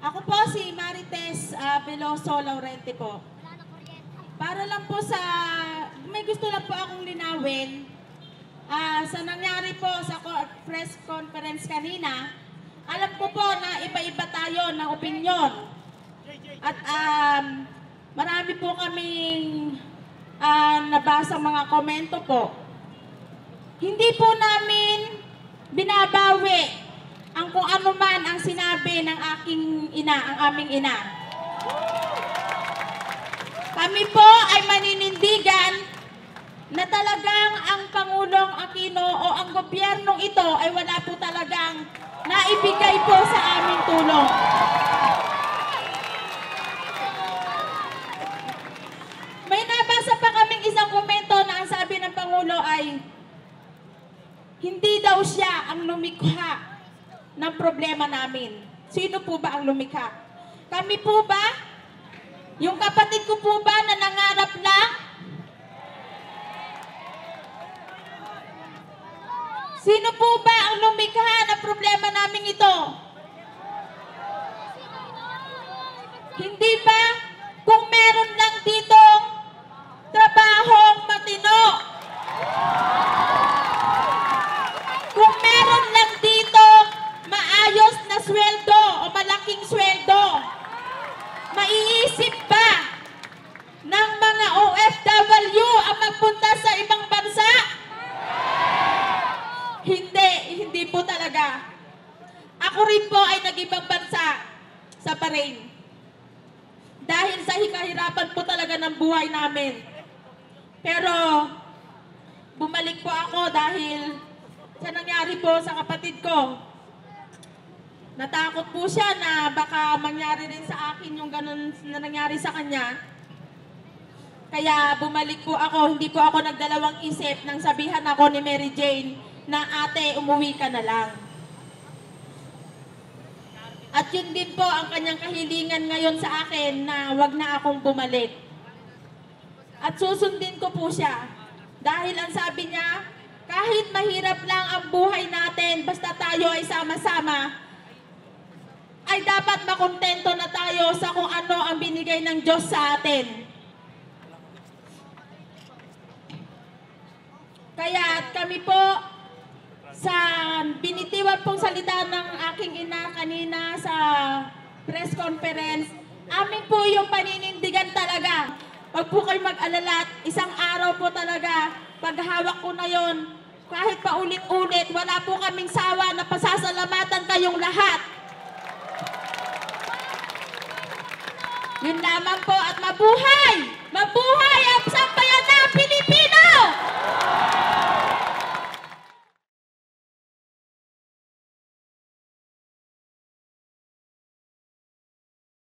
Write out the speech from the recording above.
Ako po si Marites uh, Veloso Laurente po. Para lang po sa, may gusto lang po akong linawin. Ah, sa nangyari po sa press conference kanina, alam ko po na iba-iba tayo ng opinion. At um, marami po kaming ah, nabasa mga komento po. Hindi po namin binabawi ang kung ano man ang sinabi ng aking ina, ang aming ina. Kami po ay maninindigan na talagang ang Pangulong Aquino o ang gobyernong ito ay wala po talagang naibigay po sa aming tulong. May nabasa pa kaming isang komento na ang sabi ng Pangulo ay hindi daw siya ang lumikha ng problema namin. Sino po ba ang lumikha? Kami po ba? Yung kapatid ko po ba na nangarap lang? Sino po ba ang lumikha ng problema namin ito? Hindi ba Hindi, po talaga. Ako rin po ay nag-ibang bansa sa Bahrain. Dahil sa hikahirapan po talaga ng buhay namin. Pero, bumalik po ako dahil sa nangyari po sa kapatid ko. Natakot po siya na baka mangyari rin sa akin yung ganun na nangyari sa kanya. Kaya bumalik po ako, hindi po ako nagdalawang isip nang sabihan ako ni Mary Jane na ate, umuwi ka na lang. At yun din po ang kanyang kahilingan ngayon sa akin na wag na akong bumalik. At susundin ko po siya. Dahil ang sabi niya, kahit mahirap lang ang buhay natin, basta tayo ay sama-sama, ay dapat makontento na tayo sa kung ano ang binigay ng Diyos sa atin. Kaya kami po binitiwan pong salita ng aking ina kanina sa press conference, amin po yung paninindigan talaga. Huwag po kayo mag-alala isang araw po talaga, paghawak ko na yon, kahit paulit-ulit, wala po kaming sawa na pasasalamatan kayong lahat. Yun lamang po at mabuhay